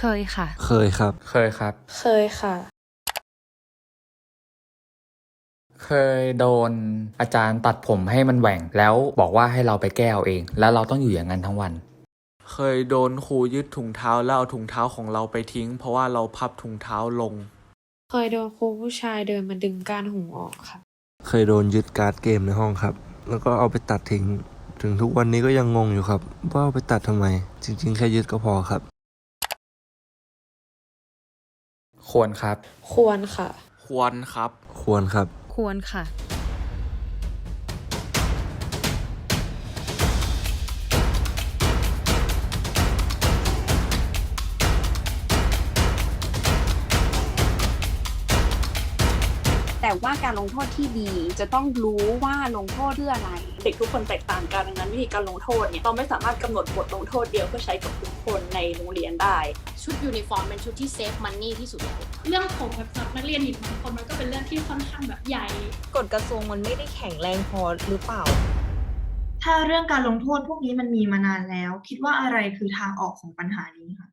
เคยค่ะ เคยครับ เคยครับ เคยค่ะ เคยโดนอาจารย์ตัดผมให้มันแหว่ง แล้วบอกว่าให้เราไปแก้เอาเอง แล้วเราต้องอยู่อย่างนั้นทั้งวัน เคยโดนครูยึดถุงเท้าแล้วเอาถุงเท้าของเราไปทิ้ง เพราะว่าเราพับถุงเท้าลง เคยโดนครูผู้ชายเดินมาดึงก้านหูออกค่ะ เคยโดนยึดการ์ดเกมในห้องครับ แล้วก็เอาไปตัดทิ้ง ถึงทุกวันนี้ก็ยังงงอยู่ครับ ว่าเอาไปตัดทำไม จริง ๆ แค่ยึดก็พอครับ ควรครับ ควรค่ะ ควรครับ ควรครับ ควรค่ะ ว่าการลงโทษที่ดีจะต้องรู้ว่าลงโทษเพื่ออะไร เด็กทุกคนแตกต่างกันดังนั้นวิธีการลงโทษเนี่ยเราไม่สามารถกำหนดบทลงโทษเดียวเพื่อใช้กับทุกคนในโรงเรียนได้ ชุดยูนิฟอร์มเป็นชุดที่เซฟมันนี่ที่สุดแล้วเรื่องของแบบสำหรับนักเรียนหญิงบางคนมันก็เป็นเรื่องที่ค่อนข้างแบบใหญ่กฎกระทรวงมันไม่ได้แข็งแรงพอหรือเปล่า ถ้าเรื่องการลงโทษพวกนี้มันมีมานานแล้ว คิดว่าอะไรคือทางออกของปัญหานี้คะ